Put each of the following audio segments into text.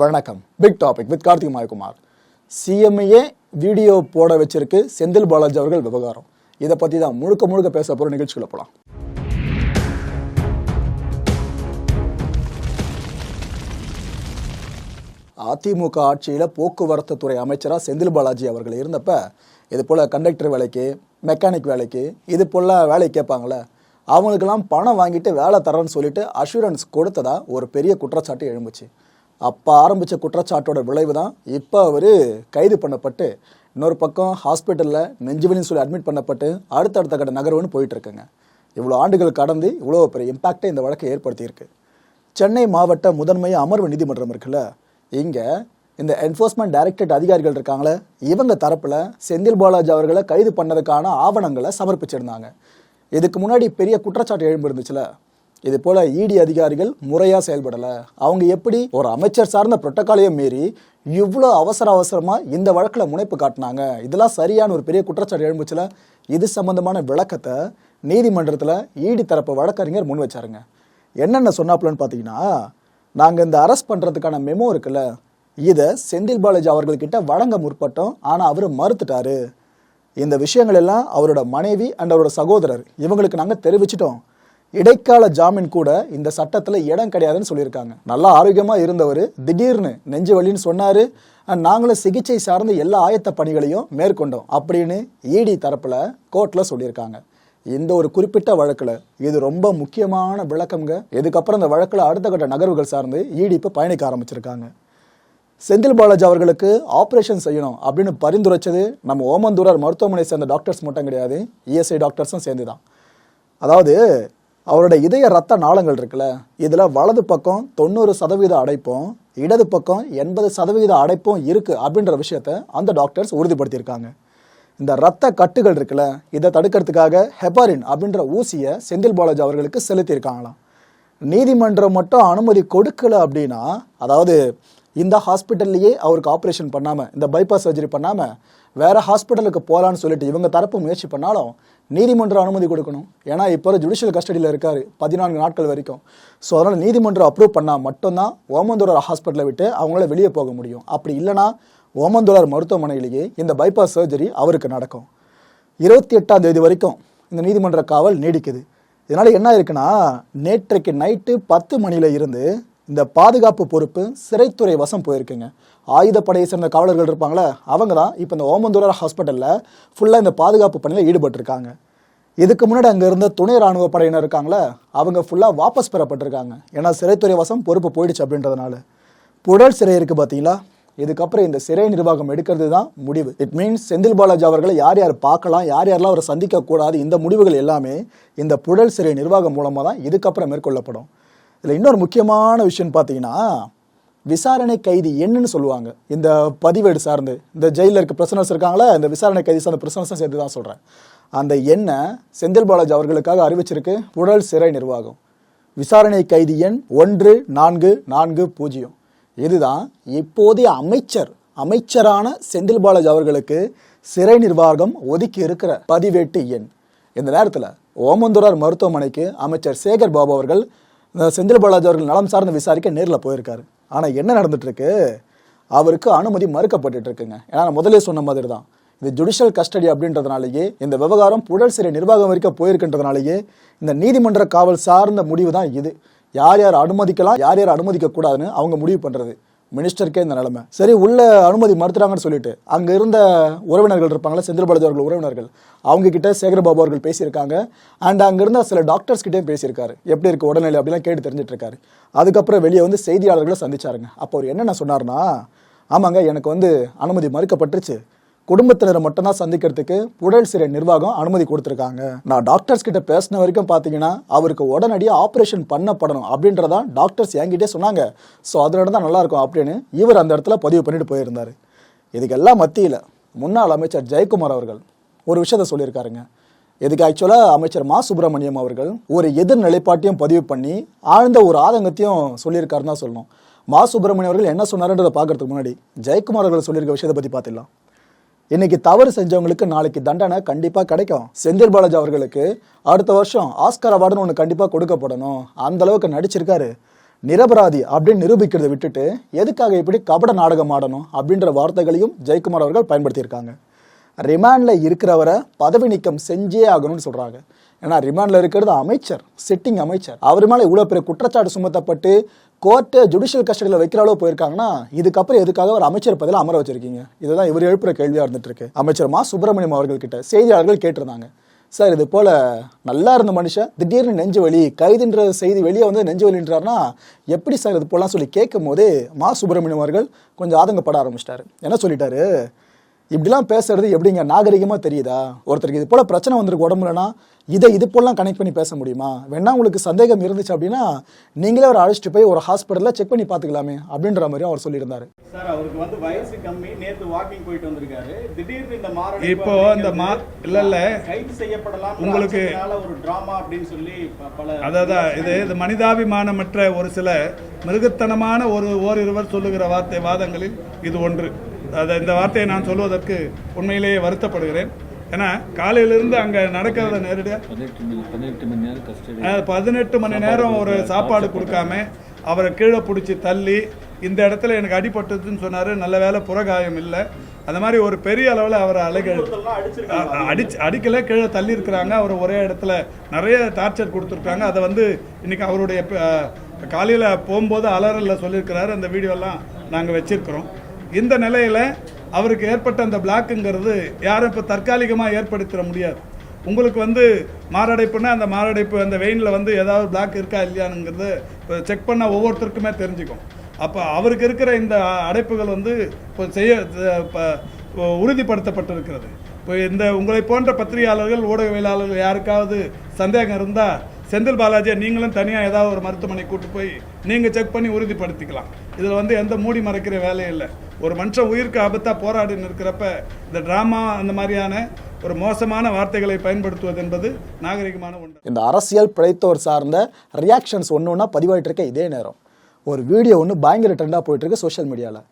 வணக்கம். Big topic with Karthik Mayakumar. CMA video போட வச்சிருக்கு செந்தில் பாலாஜி அவர்கள் விவகாரம். இதை பற்றி தான் முழுக்க முழுக்க பேச போகிற நிகழ்ச்சிக்குள்ள போகலாம் அதிமுக ஆட்சியில் போக்குவரத்து துறை அமைச்சராக செந்தில் பாலாஜி அவர்கள் இருந்தப்ப இது போல் கண்டக்டர் வேலைக்கு மெக்கானிக் வேலைக்கு இது போல் வேலை கேட்பாங்களே அவங்களுக்கெல்லாம் பணம் வாங்கிட்டு வேலை தரேன்னு சொல்லிட்டு அஷூரன்ஸ் கொடுத்ததா ஒரு பெரிய குற்றச்சாட்டு எழும்புச்சு. அப்போ ஆரம்பித்த குற்றச்சாட்டோட விளைவு தான் இப்போ அவர் கைது பண்ணப்பட்டு இன்னொரு பக்கம் ஹாஸ்பிட்டலில் நெஞ்சுவலின்னு சொல்லி அட்மிட் பண்ணப்பட்டு அடுத்தடுத்த கட்ட நகர்வுன்னு போயிட்டுருக்குங்க. இவ்வளோ ஆண்டுகள் கடந்து இவ்வளோ பெரிய இம்பாக்டை இந்த வழக்கை ஏற்படுத்தியிருக்கு. சென்னை மாவட்ட முதன்மை அமர்வு நீதிமன்றம் இருக்குல்ல இங்கே இந்த என்ஃபோர்ஸ்மெண்ட் டைரக்டரேட் அதிகாரிகள் இருக்காங்களே இவங்க தரப்பில் செந்தில் பாலாஜி அவர்களை கைது பண்ணதுக்கான ஆவணங்களை சமர்ப்பிச்சிருந்தாங்க. இதுக்கு முன்னாடி பெரிய குற்றச்சாட்டு எழும்பு இருந்துச்சுல இது போல இடி அதிகாரிகள் முறையா செயல்படல. அவங்க எப்படி ஒரு அமைச்சர் சார்ந்த புரோட்டோகாலையும் மீறி இவ்வளோ அவசர அவசரமா இந்த வழக்கில் முனைப்பு காட்டினாங்க? இதெல்லாம் சரியான ஒரு பெரிய குற்றச்சாட்டு எழும்புச்சுல. இது சம்பந்தமான விளக்கத்தை நீதிமன்றத்தில் இடி தரப்பு வழக்கறிஞர் முன் வச்சாருங்க. என்னென்ன சொன்னாப்புலன்னு பார்த்தீங்கன்னா நாங்கள் இந்த அரெஸ்ட் பண்ணுறதுக்கான மெமோ இருக்குல்ல இதை செந்தில் பாலாஜி அவர்கள்கிட்ட வழங்க முற்பட்டோம். ஆனால் அவர் மறுத்துட்டாரு. இந்த விஷயங்கள் எல்லாம் அவரோட மனைவி அண்ட் அவரோட சகோதரர் இவங்களுக்கு நாங்கள் தெரிவிச்சிட்டோம். இடைக்கால ஜாமீன் கூட இந்த சட்டத்தில் இடம் கிடையாதுன்னு சொல்லியிருக்காங்க. நல்லா ஆரோக்கியமாக இருந்தவர் திடீர்னு நெஞ்சு வலின்னு சொன்னார். நாங்களும் சிகிச்சை சார்ந்த எல்லா ஆயத்த பணிகளையும் மேற்கொண்டோம் அப்படின்னு இடி தரப்பில் கோர்ட்டில் சொல்லியிருக்காங்க. இந்த ஒரு குறிப்பிட்ட வழக்கில் இது ரொம்ப முக்கியமான விளக்கம்ங்க. இதுக்கப்புறம் இந்த வழக்கில் அடுத்த கட்ட நகர்வுகள் சார்ந்து இடி இப்போ பயணிக்க ஆரம்பிச்சிருக்காங்க. செந்தில் பாலாஜி அவர்களுக்கு ஆப்ரேஷன் செய்யணும் அப்படின்னு பரிந்துரைச்சது நம்ம ஓமந்தூரார் மருத்துவமனை சேர்ந்த டாக்டர்ஸ் மட்டும் கிடையாது இஎஸ்ஐ டாக்டர்ஸும் சேர்ந்து தான் அதாவது அவரோட இதய ரத்த நாளங்கள் இருக்குல்ல இதில் வலது பக்கம் தொண்ணூறு சதவீத அடைப்பும் இடது பக்கம் எண்பது சதவீத அடைப்பும் இருக்கு அப்படின்ற விஷயத்த அந்த டாக்டர்ஸ் உறுதிப்படுத்தியிருக்காங்க. இந்த ரத்த கட்டுகள் இருக்குல்ல இதை தடுக்கிறதுக்காக ஹெபாரின் அப்படின்ற ஊசியை செந்தில் பாலாஜி அவர்களுக்கு செலுத்தியிருக்காங்களாம். நீதிமன்றம் மட்டும் அனுமதி கொடுக்கல அப்படின்னா அதாவது இந்த ஹாஸ்பிட்டல்லையே அவருக்கு ஆப்ரேஷன் பண்ணாமல் இந்த பைபாஸ் சர்ஜரி பண்ணாமல் வேற ஹாஸ்பிட்டலுக்கு போகலான்னு சொல்லிட்டு இவங்க தரப்பு முயற்சி பண்ணாலும் நீதிமன்றம் அனுமதி கொடுக்கணும். ஏன்னா இப்போ ஜுடிஷியல் கஸ்டடியில் இருக்கார் பதினான்கு நாட்கள் வரைக்கும். ஸோ அதனால் நீதிமன்றம் அப்ரூவ் பண்ணால் மட்டும்தான் ஓமந்தூரார் ஹாஸ்பிட்டலை விட்டு அவங்களால வெளியே போக முடியும். அப்படி இல்லைன்னா ஓமந்தூரார் மருத்துவமனையிலேயே இந்த பைபாஸ் சர்ஜரி அவருக்கு நடக்கும். இருபத்தி எட்டாம் தேதி வரைக்கும் இந்த நீதிமன்ற காவல் நீடிக்குது. இதனால் என்ன இருக்குன்னா நேற்றைக்கு நைட்டு பத்து மணியில் இருந்து இந்த பாதுகாப்பு பொறுப்பு சிறைத்துறை வசம் போயிருக்குங்க. ஆயுதப்படையை சேர்ந்த காவலர்கள் இருப்பாங்களே அவங்க தான் இப்போ இந்த ஓமந்தூரர் ஹாஸ்பிட்டலில் ஃபுல்லாக இந்த பாதுகாப்பு பணியில் ஈடுபட்டிருக்காங்க. இதுக்கு முன்னாடி அங்கே இருந்த துணை ராணுவ படையினர் இருக்காங்களே அவங்க ஃபுல்லாக வாபஸ் பெறப்பட்டிருக்காங்க. ஏன்னா சிறைத்துறை வசம் பொறுப்பு போயிடுச்சு அப்படின்றதுனால. புழல் சிறை இருக்குது பார்த்தீங்களா இதுக்கப்புறம் இந்த சிறை நிர்வாகம் எடுக்கிறது தான் முடிவு. இட் மீன்ஸ் செந்தில் பாலாஜி அவர்களை யார் யார் பார்க்கலாம் யார் யாரெல்லாம் அவரை சந்திக்கக்கூடாது இந்த முடிவுகள் எல்லாமே இந்த புழல் சிறை நிர்வாகம் மூலமாக தான் இதுக்கப்புறம் மேற்கொள்ளப்படும். இதில் இன்னொரு முக்கியமான விஷயம் பார்த்தீங்கன்னா விசாரணை கைதி என்னன்னு சொல்லுவாங்க. இந்த பதிவேடு சார்ந்து இந்த ஜெயிலில் இருக்க பிரசனர்ஸ் இருக்காங்களா இந்த விசாரணை கைதி சார்ந்த பிரசனர்ஸும் சேர்த்து தான் சொல்கிறேன் அந்த எண்ணை செந்தில் பாலாஜி அவர்களுக்காக அறிவிச்சிருக்கு உடல் சிறை நிர்வாகம். விசாரணை கைதி எண் ஒன்று நான்கு நான்கு பூஜ்ஜியம். இதுதான் இப்போதைய அமைச்சர் அமைச்சரான செந்தில் பாலாஜி அவர்களுக்கு சிறை நிர்வாகம் ஒதுக்கி இருக்கிற பதிவேட்டு எண். இந்த நேரத்தில் ஓமந்தூரார் மருத்துவமனைக்கு அமைச்சர் சேகர் பாபு அவர்கள் செந்தில் பாலாஜி அவர்கள் நலம் சார்ந்து விசாரிக்க நேரில் போயிருக்காரு. ஆனால் என்ன நடந்துட்டுருக்கு? அவருக்கு அனுமதி மறுக்கப்பட்டு இருக்குங்க ஏன்னா நான் முதலே சொன்ன மாதிரி தான் இது ஜுடிஷியல் கஸ்டடி அப்படின்றதுனாலேயே இந்த விவகாரம் புழல் சிறை நிர்வாகம் வரைக்கும் போயிருக்கின்றதுனாலேயே இந்த நீதிமன்ற காவல் சார்ந்த முடிவு தான் இது. யார் யார் அனுமதிக்கலாம் யார் யார் அனுமதிக்க கூடாதுன்னு அவங்க முடிவு பண்ணுறது மினிஸ்டருக்கே இந்த நிலைமை. சரி உள்ள அனுமதி மறுத்துறாங்கன்னு சொல்லிட்டு அங்க இருந்த உறவினர்கள் இருப்பாங்களா செந்தில் பாலாஜி அவர்கள் உறவினர்கள் அவங்க கிட்ட சேகர்பாபு அவர்கள் பேசியிருக்காங்க. அண்ட் அங்க இருந்த சில டாக்டர்ஸ் கிட்டேயும் பேசியிருக்காரு. எப்படி இருக்கு உடல்நிலை அப்படிலாம் கேட்டு தெரிஞ்சிட்டு இருக்காரு அதுக்கப்புறம் வெளியே வந்து செய்தியாளர்களை சந்திச்சாருங்க. அப்போ அவர் என்னென்ன சொன்னார்னா ஆமாங்க எனக்கு வந்து அனுமதி மறுக்கப்பட்டுருச்சு. குடும்பத்தினரை மட்டும்தான் சந்திக்கிறதுக்கு புழல் சிறை நிர்வாகம் அனுமதி கொடுத்துருக்காங்க. நான் டாக்டர்ஸ் கிட்ட பேசின வரைக்கும் பார்த்தீங்கன்னா அவருக்கு உடனடியாக ஆப்ரேஷன் பண்ணப்படணும் அப்படின்றதான் டாக்டர்ஸ் என்கிட்டே சொன்னாங்க. ஸோ அதனால தான் நல்லாயிருக்கும் அப்படின்னு இவர் அந்த இடத்துல பதிவு பண்ணிட்டு போயிருந்தார். இதுக்கெல்லாம் மத்தியில் முன்னாள் அமைச்சர் ஜெயக்குமார் அவர்கள் ஒரு விஷயத்த சொல்லியிருக்காருங்க. இதுக்கு ஆக்சுவலாக அமைச்சர் மா. சுப்பிரமணியம் அவர்கள் ஒரு எதிர் நிலைப்பாட்டையும் பதிவு பண்ணி ஆழ்ந்த ஒரு ஆதங்கத்தையும் சொல்லியிருக்காருன்னு தான் சொல்லணும். மா. சுப்பிரமணியம் அவர்கள் என்ன சொன்னாருன்றதை பார்க்கறதுக்கு முன்னாடி ஜெயக்குமார் அவர்கள் சொல்லியிருக்க விஷயத்தை பற்றி பார்த்துடலாம். இன்னைக்கு தவறு செஞ்சவங்களுக்கு நாளைக்கு தண்டனை கண்டிப்பா கிடைக்கும். செந்தில் பாலாஜி அவர்களுக்கு அடுத்த வருஷம் ஆஸ்கர் அவார்டுன்னு ஒன்று கண்டிப்பா கொடுக்கப்படணும். அந்த அளவுக்கு நடிச்சிருக்காரு. நிரபராதி அப்படின்னு நிரூபிக்கிறதை விட்டுட்டு எதுக்காக இப்படி கபட நாடகம் ஆடணும் அப்படின்ற வார்த்தைகளையும் ஜெயக்குமார் அவர்கள் பயன்படுத்தியிருக்காங்க. ரிமாண்ட்ல இருக்கிறவரை பதவி நீக்கம் செஞ்சே ஆகணும்னு சொல்றாங்க. ஏன்னா ரிமாண்ட்ல இருக்கிறது அமைச்சர் சிட்டிங் அமைச்சர். அவர் மேலே இவ்வளோ பெரிய குற்றச்சாட்டு சுமத்தப்பட்டு கோர்ட்டு ஜுடிஷியல் கஸ்டடியில் வைக்கிற அளவு போயிருக்காங்கன்னா இதுக்கப்புறம் எதுக்காக ஒரு அமைச்சர் பதில் அமர வச்சிருக்கீங்க? இதுதான் இவர் எழுப்புற கேள்வியாக இருந்துட்டு இருக்கு அமைச்சர் மா. சுப்பிரமணியம் அவர்கள்கிட்ட செய்தியாளர்கள் கேட்டிருந்தாங்க. சார் இது போல நல்லா இருந்த மனுஷன் திடீர்னு நெஞ்சு வலி கைதுன்ற செய்தி வெளியே வந்து நெஞ்சு வலின்றார்னா எப்படி சார் இது போலாம் சொல்லி கேட்கும் போதே மா. சுப்பிரமணியம் அவர்கள் கொஞ்சம் ஆதங்கப்பட ஆரம்பிச்சிட்டாரு. என்ன சொல்லிட்டாரு? இப்படிலாம் பேசுறது எப்படிங்க? நாகரிகமா தெரியுதா? ஒருத்தருக்கு இது போல பிரச்சனை வந்திருக்கு உடம்புலனா இதை இது போலாம் கனெக்ட் பண்ணி பேச முடியுமா? வேணா உங்களுக்கு சந்தேகம் இருந்துச்சு அப்படின்னா நீங்களே அவர் அழைச்சிட்டு போய் ஒரு ஹாஸ்பிட்டல்ல செக் பண்ணி பார்த்துக்கலாமே அப்படின்ற மாதிரி அவர் சொல்லியிருந்தாரு. சார் அவருக்கு வந்து வயசு கம்மி நேத்து வாக்கிங் போயிட்டு வந்திருக்காரு. திடீர்னு இந்த மாரடைப்பு இப்போ இந்த மா இல்ல இல்ல. கைது செய்யப்படலாம் உங்களுக்கு- ஒரு டிராமா அப்படின்னு சொல்லி பல அதான் இது இது மனிதாபிமானமற்ற ஒரு சில மிருகத்தனமான ஒரு ஓரிருவர் சொல்லுகிற வார்த்தை வாதங்களில் இது ஒன்று. அதை இந்த வார்த்தையை நான் சொல்வதற்கு உண்மையிலேயே வருத்தப்படுகிறேன். ஏன்னா காலையிலிருந்து அங்கே நடக்கிறத நேரடியாக பதினெட்டு மணி பதினெட்டு மணி நேரம் கஸ்டடி அஹ், பதினெட்டு மணி நேரம் ஒரு சாப்பாடு கொடுக்காம அவரை கீழே பிடிச்சி தள்ளி இந்த இடத்துல எனக்கு அடிபட்டதுன்னு சொன்னார் நல்ல வேளை புறகாயம் இல்லை. அந்த மாதிரி ஒரு பெரிய அளவில் அவரை அலைக அடிச்சு அடிக்கல கீழே தள்ளி இருக்கிறாங்க அவர் ஒரே இடத்துல நிறைய டார்ச்சர் கொடுத்துருக்காங்க. அதை வந்து இன்னைக்கு அவருடைய காலையில் போகும்போது அலறலில் சொல்லியிருக்கிறாரு. அந்த வீடியோலாம் நாங்கள் வச்சிருக்கிறோம். இந்த நிலையில் அவருக்கு ஏற்பட்ட அந்த பிளாக்குங்கிறது யாரும் இப்போ தற்காலிகமாக ஏற்படுத்திட முடியாது. உங்களுக்கு வந்து மாரடைப்புனா அந்த மாரடைப்பு அந்த வெயினில் வந்து ஏதாவது பிளாக் இருக்கா இல்லையானுங்கிறது இப்போ செக் பண்ணால் ஒவ்வொருத்தருக்குமே தெரிஞ்சுக்கும். அப்போ அவருக்கு இருக்கிற இந்த அடைப்புகள் வந்து இப்போ செய்ய இப்போ உறுதிப்படுத்தப்பட்டிருக்கிறது. இப்போ இந்த உங்களை போன்ற பத்திரிகையாளர்கள் ஊடகவியலாளர்கள் யாருக்காவது சந்தேகம் இருந்தால் செந்தில் பாலாஜியை நீங்களும் தனியாக ஏதாவது ஒரு மருத்துவமனை கூட்டு போய் நீங்கள் செக் பண்ணி உறுதிப்படுத்திக்கலாம். இதில் வந்து எந்த மூடி மறைக்கிற வேலையும் இல்லை. ஒரு மனுஷன் உயிருக்கு ஆபத்தாக போராடின்னு இருக்கிறப்ப இந்த ட்ராமா அந்த மாதிரியான ஒரு மோசமான வார்த்தைகளை பயன்படுத்துவது என்பது நாகரிகமான ஒன்று. இந்த அரசியல் பிழைத்தோர் சார்ந்த ரியாக்ஷன்ஸ் ஒன்று ஒன்றா பதிவாயிட்டு இருக்க இதே நேரம். ஒரு வீடியோ ஒன்று பயங்கர ட்ரெண்டாக போயிட்டுருக்கு சோஷியல் மீடியாவில்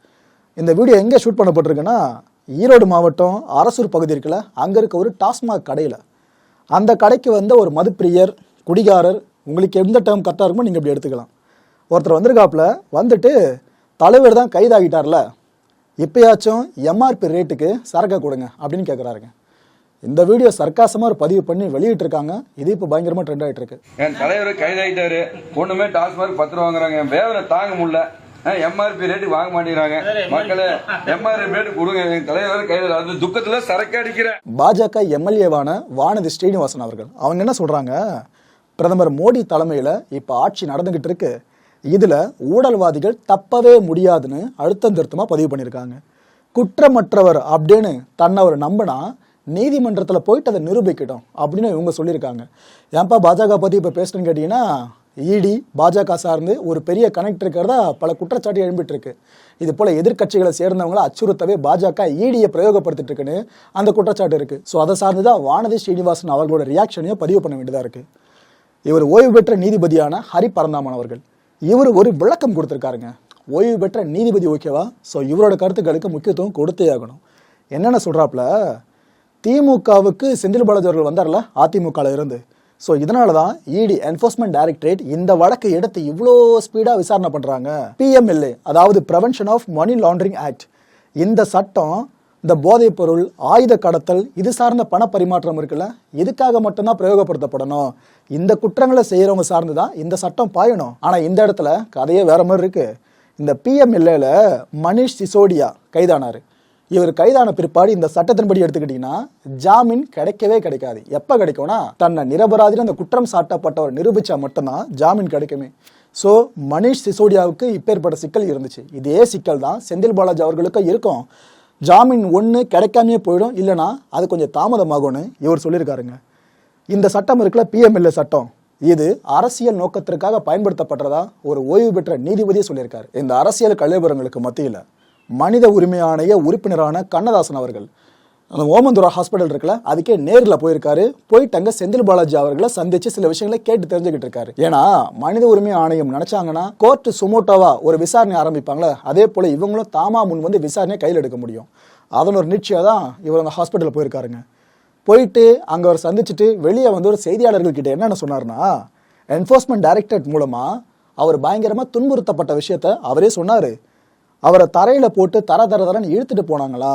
இந்த வீடியோ எங்கே ஷூட் பண்ணப்பட்டிருக்குன்னா ஈரோடு மாவட்டம் அரசூர் பகுதி இருக்குல்ல அங்கே இருக்க ஒரு டாஸ்மாக் கடையில். அந்த கடைக்கு வந்த ஒரு மதுப்பிரியர் குடிகாரர் உங்களுக்கு எந்த டேர்ம் கரெக்டாக இருக்குமோ நீங்கள் இப்படி எடுத்துக்கலாம். ஒருத்தர் வந்திருக்காப்புல வந்துட்டு தலைவர் தான் கைதாகிட்டார்ல. இப்பயாச்சும் எம்ஆர்பி ரேட்டுக்கு சரக்கை கொடுங்க அப்படின்னு கேட்குறாருங்க இந்த வீடியோ சர்க்காசமாக ஒரு பதிவு பண்ணி வெளியிட்டு இருக்காங்க இது இப்போ பயங்கரமாக ட்ரெண்ட் ஆகிட்டு இருக்கு என் தலைவர் கைதாயிட்டாரு. ஒண்ணுமே டாஸ்மார்க் பத்து ரூபா வாங்குறாங்க. என் வேதனை தாங்க முடியல. எம்ஆர்பி ரேட்டு வாங்க மாட்டேங்கிறாங்க. மக்களே எம்ஆர்பி ரேட்டு கொடுங்க. என் தலைவர் கைதாயிரு அந்த துக்கத்துல சரக்கு அடிக்கிறேன் பாஜக எம்எல்ஏவான வானதி ஸ்ரீனிவாசன் அவர்கள். அவங்க என்ன சொல்றாங்க? பிரதமர் மோடி தலைமையில இப்ப ஆட்சி நடந்துகிட்டு இருக்கு. இதில் ஊழல்வாதிகள் தப்பவே முடியாதுன்னு அழுத்தம் திருத்தமாக பதிவு பண்ணியிருக்காங்க. குற்றமற்றவர் அப்படின்னு தன்னை அவர் நம்பினா நீதிமன்றத்தில் போயிட்டு அதை நிரூபிக்கட்டும் அப்படின்னு இவங்க சொல்லியிருக்காங்க. ஏன்ப்பா பாஜக பற்றி இப்போ பேசுகிறேன்னு கேட்டிங்கன்னா இடி பாஜக சார்ந்து ஒரு பெரிய கனெக்ட் இருக்கிறதா பல குற்றச்சாட்டு எழும்பிட்டு இருக்கு இது போல எதிர்க்கட்சிகளை சேர்ந்தவங்களை அச்சுறுத்தவே பாஜக இடியை பிரயோகப்படுத்திட்டு இருக்குன்னு அந்த குற்றச்சாட்டு இருக்கு. ஸோ அதை சார்ந்து தான் வானதி ஸ்ரீனிவாசன் அவர்களோட ரியாக்ஷனையும் பதிவு பண்ண வேண்டியதாக இருக்கு. இவர் ஓய்வு பெற்ற நீதிபதியான ஹரி பரந்தாமன் அவர்கள். இவர் ஒரு விளக்கம் கொடுத்துருக்காருங்க. ஓய்வு பெற்ற நீதிபதி ஓகேவா ஸோ இவரோட கருத்துக்களுக்கு முக்கியத்துவம் கொடுத்தே ஆகணும். என்னென்ன சொல்கிறாப்ல திமுகவுக்கு செந்தில் பாலாஜி அவர்கள் வந்தார்ல அதிமுகவில் இருந்து. ஸோ இதனால தான் இடி என்ஃபோர்ஸ்மெண்ட் டைரக்டரேட் இந்த வழக்கை எடுத்து இவ்வளோ ஸ்பீடாக விசாரணை பண்ணுறாங்க பிஎம்எல்ஏ அதாவது prevention of money laundering act இந்த சட்டம் இந்த போதைப் பொருள் ஆயுத கடத்தல் இது சார்ந்த பண பரிமாற்றம் இருக்குல்ல? இதுக்காக மட்டும்தான் பிரயோகப்படுத்தப்படணும்? இந்த குற்றங்களை செய்கிறவங்க சார்ந்து தான் இந்த சட்டம் பாயணும். ஆனால் இந்த இடத்துல கதையே வேற மாதிரி இருக்கு. இந்த பிஎம்எல்ஏல மனிஷ் சிசோடியா கைதானார். இவர் கைதான பிற்பாடு இந்த சட்டத்தின்படி எடுத்துக்கிட்டீங்கன்னா ஜாமீன் கிடைக்கவே கிடைக்காது. எப்போ கிடைக்கும்னா தன்னை நிரபராதின்னு அந்த குற்றம் சாட்டப்பட்டவர் நிரூபித்தா மட்டும்தான் ஜாமீன் கிடைக்குமே. ஸோ மனிஷ் சிசோடியாவுக்கு இப்பேற்பட்ட சிக்கல் இருந்துச்சு. இதே சிக்கல் தான் செந்தில் பாலாஜி அவர்களுக்கும் இருக்கும். ஜாமீன் ஒன்று கிடைக்காமையே போயிடும். இல்லைனா அது கொஞ்சம் தாமதமாகும்னு இவர் சொல்லியிருக்காருங்க. இந்த சட்டம் இருக்குல்ல பிஎம்எல்ஏ சட்டம். இது அரசியல் நோக்கத்திற்காக பயன்படுத்தப்பட்டதா? ஒரு ஓய்வு பெற்ற நீதிபதியே சொல்லியிருக்காரு. இந்த அரசியல் கலைபுரங்களுக்கு மத்தியில் மனித உரிமை ஆணைய உறுப்பினரான கண்ணதாசன் அவர்கள் அந்த ஓமந்துரா ஹாஸ்பிட்டல் இருக்குல்ல அதுக்கே நேரில் போயிருக்காரு. போயிட்டு அங்க செந்தில் பாலாஜி அவர்களை சந்திச்சு சில விஷயங்களை கேட்டு தெரிஞ்சுக்கிட்டு இருக்காரு. ஏன்னா மனித உரிமை ஆணையம் நினைச்சாங்கன்னா கோர்ட் சுமோட்டோவா ஒரு விசாரணை ஆரம்பிப்பாங்களே அதே போல இவங்களும் தாமா முன் வந்து விசாரணையை கையில் எடுக்க முடியும். அதன் ஒரு நிச்சயம் தான் இவர் அந்த ஹாஸ்பிட்டலில் போயிருக்காருங்க. போயிட்டு அங்கே அவர் சந்திச்சுட்டு வெளியே வந்து ஒரு செய்தியாளர்கள்கிட்ட என்னென்ன சொன்னார்னா என்ஃபோர்ஸ்மெண்ட் டைரக்டரேட் மூலமாக அவர் பயங்கரமாக துன்புறுத்தப்பட்ட விஷயத்த அவரே சொன்னார். அவரை தரையில் போட்டு தர தர தரன்னு இழுத்துட்டு போனாங்களா?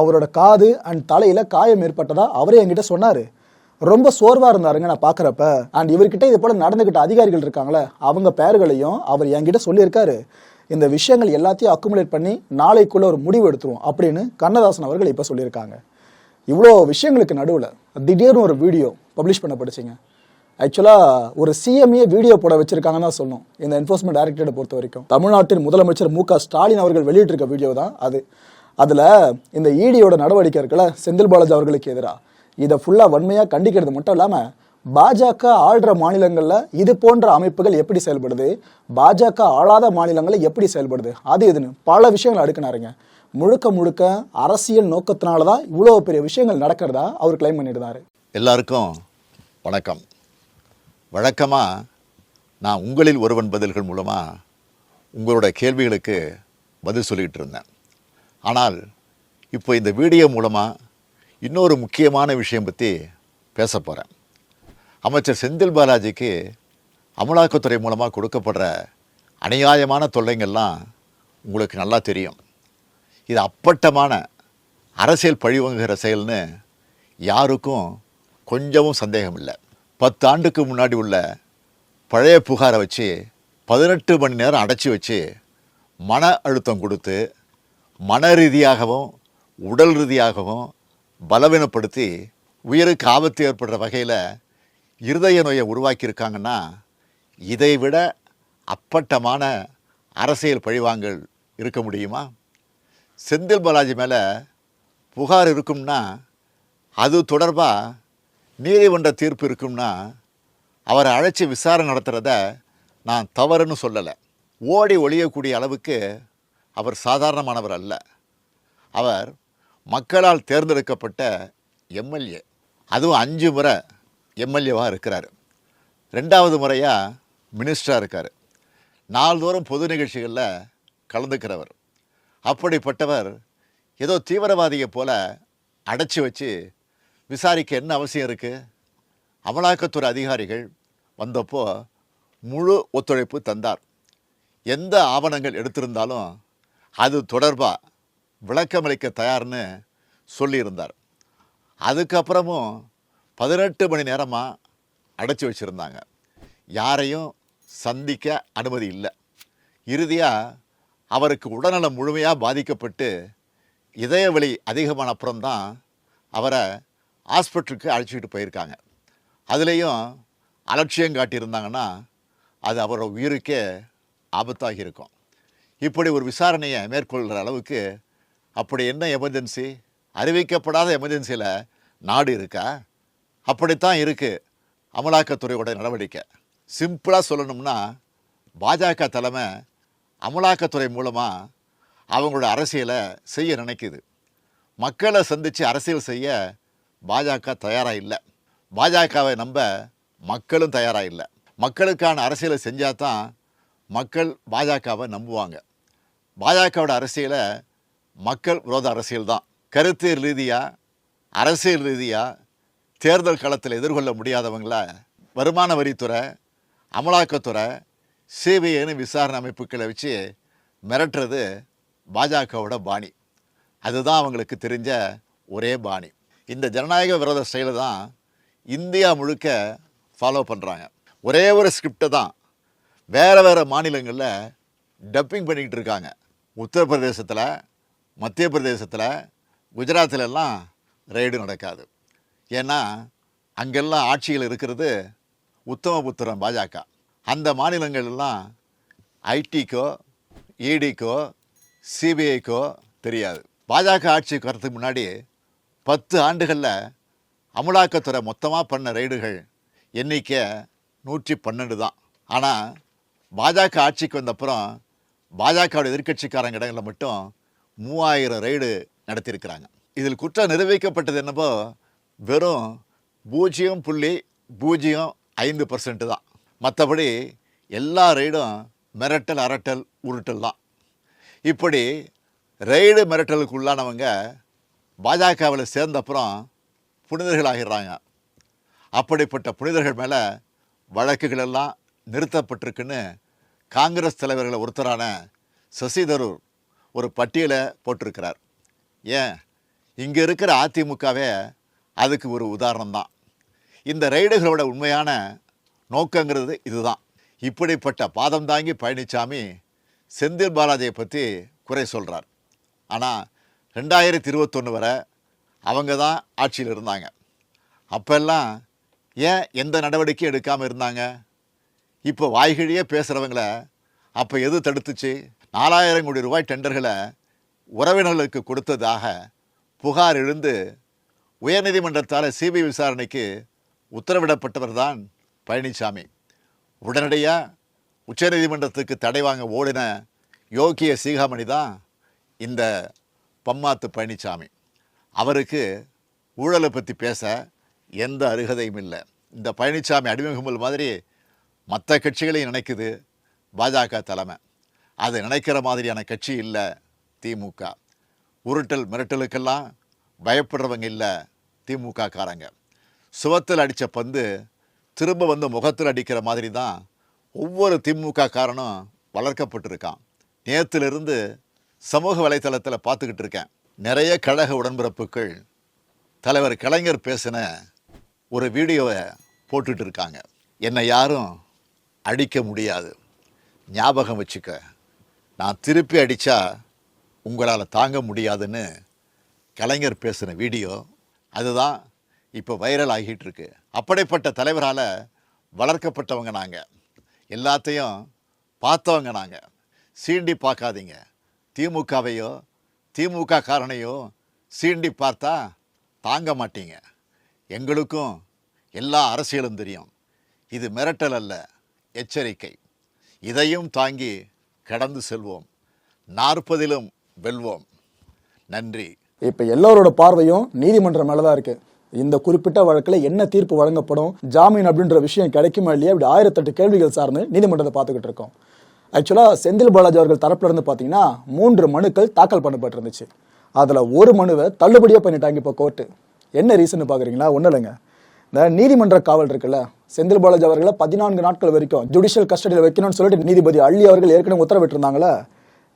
அவரோட காது அண்ட் தலையில காயம் ஏற்பட்டதா அவரே என்கிட்ட சொன்னாரு. ரொம்ப சோர்வா இருந்தாருங்க நான் பாக்குறப்ப. அண்ட் இவர்கிட்ட இது போல நடந்துகிட்ட அதிகாரிகள் இருக்காங்களே அவங்க பெயர்களையும் அவர் என்கிட்ட சொல்லியிருக்காரு. இந்த விஷயங்கள் எல்லாத்தையும் அக்குமுலேட் பண்ணி நாளைக்குள்ள ஒரு முடிவு எடுத்துருவோம் அப்படின்னு கண்ணதாசன் அவர்கள் இப்ப சொல்லியிருக்காங்க. இவ்வளோ விஷயங்களுக்கு நடுவில் திடீர்னு ஒரு வீடியோ பப்ளிஷ் பண்ணப்படுச்சுங்க ஆக்சுவலாக ஒரு சிஎம்ஏ வீடியோ போட வச்சிருக்காங்கன்னு தான் சொல்லணும். இந்த என்ஃபோர்ஸ்மெண்ட் டைரக்டரேட்டை பொறுத்த வரைக்கும். தமிழ்நாட்டின் முதலமைச்சர் மு க ஸ்டாலின் அவர்கள் வெளியிட்டிருக்க வீடியோ தான் அது. அதில் இந்த ஈடியோட நடவடிக்கை இருக்குல்ல செந்தில் பாலாஜி அவர்களுக்கு எதிராக இதை ஃபுல்லாக வன்மையாக கண்டிக்கிறது மட்டும் இல்லாமல் பாஜக ஆள்ற மாநிலங்களில் இது போன்ற அமைப்புகள் எப்படி செயல்படுது? பாஜக ஆளாத மாநிலங்களில் எப்படி செயல்படுது? அது இதுன்னு பல விஷயங்கள் அடுக்கினாருங்க. முழுக்க முழுக்க அரசியல் நோக்கத்தினால தான் இவ்வளோ பெரிய விஷயங்கள் நடக்கிறதா அவர் கிளைம் பண்ணியிருந்தாரு எல்லாருக்கும் வணக்கம். வழக்கமாக நான் உங்களில் ஒருவன் பதில்கள் மூலமாக உங்களோட கேள்விகளுக்கு பதில் சொல்லிகிட்டு இருந்தேன். ஆனால் இப்போ இந்த வீடியோ மூலமாக இன்னொரு முக்கியமான விஷயம் பற்றி பேச போகிறேன் அமைச்சர் செந்தில் பாலாஜிக்கு அமலாக்கத்துறை மூலமாக கொடுக்கப்படுற அநியாயமான தொல்லைங்கள்லாம் உங்களுக்கு நல்லா தெரியும். இது அப்பட்டமான அரசியல் பழிவாங்குகிற செயல்னு யாருக்கும் கொஞ்சமும் சந்தேகம் இல்லை. பத்து ஆண்டுக்கு முன்னாடி உள்ள பழைய புகாரை வச்சு பதினெட்டு மணி நேரம் அடைச்சி வச்சு மன அழுத்தம் கொடுத்து மன ரீதியாகவும் உடல் ரீதியாகவும் பலவீனப்படுத்தி உயிருக்கு ஆபத்து ஏற்படுற வகையில் இருதய நோயை உருவாக்கியிருக்காங்கன்னா இதை விட அப்பட்டமான அரசியல் பழிவாங்கல் இருக்க முடியுமா? செந்தில் பாலாஜி மேலே புகார் இருக்கும்னா அது தொடர்பாக நீதிமன்ற தீர்ப்பு இருக்கும்னா அவரை அழைச்சி விசாரணை நடத்துகிறத நான் தவறுன்னு சொல்லலை. ஓடி ஒழியக்கூடிய அளவுக்கு அவர் சாதாரணமானவர் அல்ல. அவர் மக்களால் தேர்ந்தெடுக்கப்பட்ட எம்எல்ஏ. அதுவும் அஞ்சு முறை எம்எல்ஏவாக இருக்கிறார். ரெண்டாவது முறையாக மினிஸ்டராக இருக்கார். நாள்தோறும் பொது நிகழ்ச்சிகளில் கலந்துக்கிறவர். அப்படிப்பட்டவர் ஏதோ தீவிரவாதியை போல அடைச்சி வச்சு விசாரிக்க என்ன அவசியம் இருக்குது அமலாக்கத்துறை அதிகாரிகள் வந்தப்போ முழு ஒத்துழைப்பு தந்தார். எந்த ஆவணங்கள் எடுத்திருந்தாலும் அது தொடர்பாக விளக்கமளிக்க தயார்னு சொல்லியிருந்தார். அதுக்கப்புறமும் பதினெட்டு மணி நேரமாக அடைச்சி வச்சுருந்தாங்க. யாரையும் சந்திக்க அனுமதி இல்லை. இறுதியாக அவருக்கு உடல்நலம் முழுமையாக பாதிக்கப்பட்டு இதய அதிகமான அப்புறம்தான் அவரை ஹாஸ்பிட்டலுக்கு அழைச்சிக்கிட்டு போயிருக்காங்க. அதுலேயும் அலட்சியம் காட்டியிருந்தாங்கன்னா அது அவரோட உயிருக்கே ஆபத்தாகி இருக்கும். இப்படி ஒரு விசாரணையை மேற்கொள்கிற அளவுக்கு அப்படி என்ன எமர்ஜென்சி அறிவிக்கப்படாத எமர்ஜென்சியில் நாடு இருக்கா? அப்படித்தான் இருக்குது அமலாக்கத்துறையோட நடவடிக்கை. சிம்பிளாக சொல்லணும்னா பாஜக தலைமை அமலாக்கத்துறை மூலமாக அவங்களோட அரசியலை செய்ய நினைக்குது. மக்களை சந்தித்து அரசியல் செய்ய பாஜக தயாராக இல்லை. பாஜகவை நம்ப மக்களும் தயாராக இல்லை. மக்களுக்கான அரசியலை செஞ்சால் தான் மக்கள் பாஜகவை நம்புவாங்க. பாஜகவோட அரசியலை மக்கள் விரோத அரசியல் தான் கருத்து ரீதியாக அரசியல் ரீதியாக தேர்தல் களத்தில் எதிர்கொள்ள முடியாதவங்கள வருமான வரித்துறை அமலாக்கத்துறை சிபிஐன்னு விசாரணை அமைப்புகளை வச்சு மிரட்டுறது பாஜகவோட பாணி. அதுதான் அவங்களுக்கு தெரிஞ்ச ஒரே பாணி. இந்த ஜனநாயக விரோத ஸ்டைலை தான் இந்தியா முழுக்க ஃபாலோ பண்ணுறாங்க ஒரே ஒரு ஸ்கிரிப்டை தான் வேறு வேறு மாநிலங்களில் டப்பிங் பண்ணிக்கிட்டு இருக்காங்க. உத்தரப்பிரதேசத்தில் மத்திய பிரதேசத்தில் குஜராத்தில் எல்லாம் ரெய்டு நடக்காது. ஏன்னா அங்கெல்லாம் ஆட்சியில் இருக்கிறது உத்தமபுத்திரம் பாஜக. அந்த மாநிலங்கள்லாம் ஐடிக்கோ இடிக்கோ சிபிஐக்கோ தெரியாது. பாஜக ஆட்சிக்கு வரதுக்கு முன்னாடி பத்து ஆண்டுகளில் அமலாக்கத்துறை மொத்தமாக பண்ண ரெய்டுகள் எண்ணிக்கை நூற்றி பன்னெண்டு தான். ஆனால் பாஜக ஆட்சிக்கு வந்தப்புறம் பாஜகவோட எதிர்க்கட்சிக்காரங்க இடங்களில் மட்டும் மூவாயிரம் ரெய்டு நடத்தியிருக்கிறாங்க. இதில் குற்றம் நிரூபிக்கப்பட்டது என்னப்போ வெறும் பூஜ்ஜியம் புள்ளி பூஜ்ஜியம் ஐந்து பர்சன்ட்டு தான். மற்றபடி எல்லா ரெய்டும் மிரட்டல் அரட்டல் உருட்டல் தான். இப்படி ரெய்டு மிரட்டலுக்கு உள்ளானவங்க பாஜகவில் சேர்ந்த அப்புறம் புனிதர்களாகிடுறாங்க. அப்படிப்பட்ட புனிதர்கள் மேலே வழக்குகள் எல்லாம் நிறுத்தப்பட்டிருக்குன்னு காங்கிரஸ் தலைவர்களை ஒருத்தரான சசி தரூர் ஒரு பட்டியலை போட்டிருக்கிறார். ஏன்? இங்கே இருக்கிற அதிமுகவே அதுக்கு ஒரு உதாரணம் தான் இந்த ரைடுகளோட உண்மையான நோக்கங்கிறது இதுதான். இப்படிப்பட்ட பாதம் தாங்கி பழனிசாமி செந்தில் பாலாஜியை பற்றி குறை சொல்கிறார் ஆனால் ரெண்டாயிரத்தி இருபத்தொன்று வரை அவங்க தான் ஆட்சியில் இருந்தாங்க. அப்போல்லாம் ஏன் எந்த நடவடிக்கையும் எடுக்காமல் இருந்தாங்க? இப்போ வாய்கிழியே பேசுகிறவங்கள அப்போ எது தடுத்துச்சு? நாலாயிரம் கோடி ரூபாய் டெண்டர்களை உறவினர்களுக்கு கொடுத்ததாக புகார் எழுந்து உயர்நீதிமன்றத்தால் சிபிஐ விசாரணைக்கு உத்தரவிடப்பட்டவர் தான் பழனிசாமி உடனடியாக உச்சநீதிமன்றத்துக்கு தடை வாங்க ஓடின யோகிய சீகாமணி தான் இந்த பம்மாத்து பழனிசாமி அவருக்கு ஊழலை பற்றி பேச எந்த அருகதையும் இல்லை. இந்த பழனிசாமி அடிமுகமல் மாதிரி மற்ற கட்சிகளையும் நினைக்குது பாஜக தலைமை. அது நினைக்கிற மாதிரியான கட்சி இல்லை திமுக. உருட்டல் மிரட்டலுக்கெல்லாம் பயப்படுறவங்க இல்லை திமுக காரங்க சுவத்தில் அடித்த பந்து திரும்ப வந்து முகத்தில் அடிக்கிற மாதிரி தான் ஒவ்வொரு திமுக காரனும் வளர்க்கப்பட்டிருக்கான். நேற்றுலேருந்து சமூக வலைத்தளத்தில் பார்த்துக்கிட்டு இருக்கேன். நிறைய கழக உடன்பிறப்புகள் தலைவர் கலைஞர் பேசின ஒரு வீடியோவை போட்டுட்டு இருக்காங்க. என்னை யாரும் அடிக்க முடியாது. ஞாபகம் வச்சுக்க நான் திருப்பி அடித்தா உங்களால் தாங்க முடியாதுன்னு கலைஞர் பேசின வீடியோ அதுதான் இப்போ வைரல் ஆகிட்டு இருக்கு அப்படிப்பட்ட தலைவரால் வளர்க்கப்பட்டவங்க நாங்கள் எல்லாத்தையும் பார்த்தவங்க நாங்கள் சீண்டி பார்க்காதீங்க. திமுகவையோ திமுக காரனையோ சீண்டி பார்த்தா தாங்க மாட்டீங்க. எங்களுக்கும் எல்லா அரசியலும் தெரியும். இது மிரட்டல் அல்ல. எச்சரிக்கை. இதையும் தாங்கி கடந்து செல்வோம். நாற்பதிலும் வெல்வோம். நன்றி. இப்போ எல்லோரோட பார்வையும் நீதிமன்றம் மேலே தான் இருக்கு. இந்த குறிப்பிட்ட வழக்கில் என்ன தீர்ப்பு வழங்கப்படும் ஜாமீன் அப்படின்ற விஷயம் கிடைக்குமா இல்லையா இப்படி ஆயிரத்தெட்டு கேள்விகள் சார்ந்து நீதிமன்றத்தை பார்த்துக்கிட்டு இருக்கோம். ஆக்சுவலாக செந்தில் பாலாஜி அவர்கள் தரப்புல இருந்து பார்த்தீங்கன்னா மூன்று மனுக்கள் தாக்கல் பண்ணப்பட்டிருந்துச்சு. அதில் ஒரு மனுவை தள்ளுபடியாக பண்ணிட்டாங்க இப்போ கோர்ட்டு. என்ன ரீசன் பார்க்குறீங்களா ஒன்றும் இல்லைங்க. இந்த நீதிமன்ற காவல் இருக்குல்ல? செந்தில் பாலாஜி அவர்களை பதினான்கு நாட்கள் வரைக்கும் ஜுடிஷியல் கஸ்டடியில் வைக்கணும்னு சொல்லிட்டு நீதிபதி அள்ளி அவர்கள் ஏற்கனவே உத்தரவிட்டிருந்தாங்களே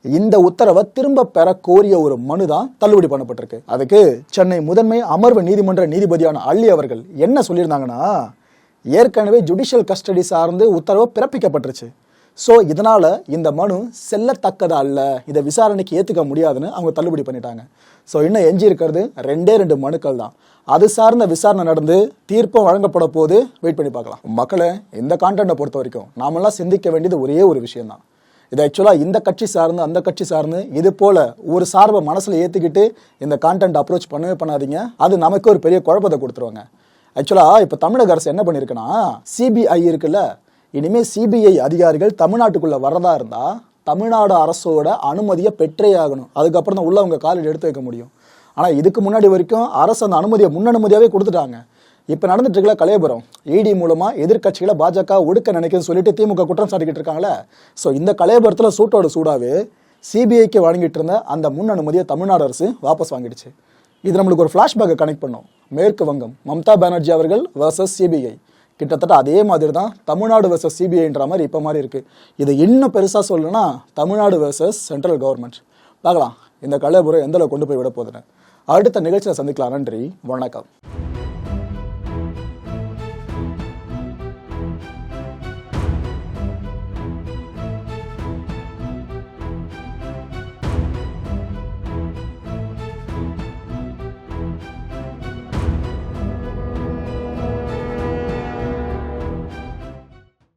இந்த உத்தரவை திரும்ப பெற கோரிய ஒரு மனு தான் தள்ளுபடி பண்ணப்பட்டிருக்கு. அதுக்கு சென்னை முதன்மை அமர்வு நீதிமன்ற நீதிபதியான அள்ளி அவர்கள் என்ன சொல்லியிருந்தாங்கன்னா ஏற்கனவே ஜுடிஷியல் கஸ்டடி சார்ந்து உத்தரவு பிறப்பிக்கப்பட்டுருச்சு. ஸோ இதனால் இந்த மனு செல்லத்தக்கதா அல்ல இதை விசாரணைக்கு ஏற்றுக்க முடியாதுன்னு அவங்க தள்ளுபடி பண்ணிட்டாங்க. ஸோ இன்னும் எஞ்சி இருக்கிறது ரெண்டே ரெண்டு மனுக்கள் தான். அது சார்ந்த விசாரணை நடந்து தீர்ப்பும் வழங்கப்பட போது வெயிட் பண்ணி பார்க்கலாம். மக்களை இந்த கான்டென்ட்டை பொறுத்த வரைக்கும் நாமெல்லாம் சிந்திக்க வேண்டியது ஒரே ஒரு விஷயம் தான் இது ஆக்சுவலாக இந்த கட்சி சார்ந்து அந்த கட்சி சார்ந்து இது போல் ஒரு சார்பை மனசில் ஏற்றிக்கிட்டு இந்த கான்டென்ட் அப்ரோச் பண்ணவே பண்ணாதீங்க. அது நமக்கு ஒரு பெரிய குழப்பத்தை கொடுத்துருவாங்க. ஆக்சுவலாக இப்போ தமிழக அரசு என்ன பண்ணியிருக்குன்னா சிபிஐ இருக்குல்ல இனிமேல் சிபிஐ அதிகாரிகள் தமிழ்நாட்டுக்குள்ளே வரதா இருந்தால் தமிழ்நாடு அரசோட அனுமதியை பெற்றே ஆகணும். அதுக்கப்புறம் தான் உள்ள அவங்க காலில் எடுத்து வைக்க முடியும். ஆனால் இதுக்கு முன்னாடி வரைக்கும் அரசு அந்த அனுமதியை முன் அனுமதியாகவே கொடுத்துட்டாங்க. இப்போ நடந்துட்டு இருக்கல கலையபுரம். இடி மூலமா எதிர்க்கட்சிகளை பாஜக ஒடுக்க நினைக்குதுன்னு சொல்லிட்டு திமுக குற்றம் சாட்டிக்கிட்டு இருக்காங்களே ஸோ இந்த கலையபுரத்தில் சூட்டோட சூடாவே சிபிஐக்கு வழங்கிட்டு இருந்த அந்த முன் அனுமதியை தமிழ்நாடு அரசு வாபஸ் வாங்கிடுச்சு. இது நம்மளுக்கு ஒரு ஃப்ளாஷ்பேக்கை கனெக்ட் பண்ணோம். மேற்கு வங்கம் மம்தா பானர்ஜி அவர்கள் வர்சஸ் சிபிஐ கிட்டத்தட்ட அதே மாதிரி தான் தமிழ்நாடு வர்சஸ் சிபிஐன்ற மாதிரி இப்போ மாதிரி இருக்குது இதை இன்னும் பெருசாக சொல்லணும்னா தமிழ்நாடு வர்சஸ் சென்ட்ரல் கவர்மெண்ட் பார்க்கலாம். இந்த கலைபுரம் எந்தளவு கொண்டு போய் விட போகுதுன்னு. அடுத்த நிகழ்ச்சியில் சந்திக்கலாம். நன்றி. வணக்கம்.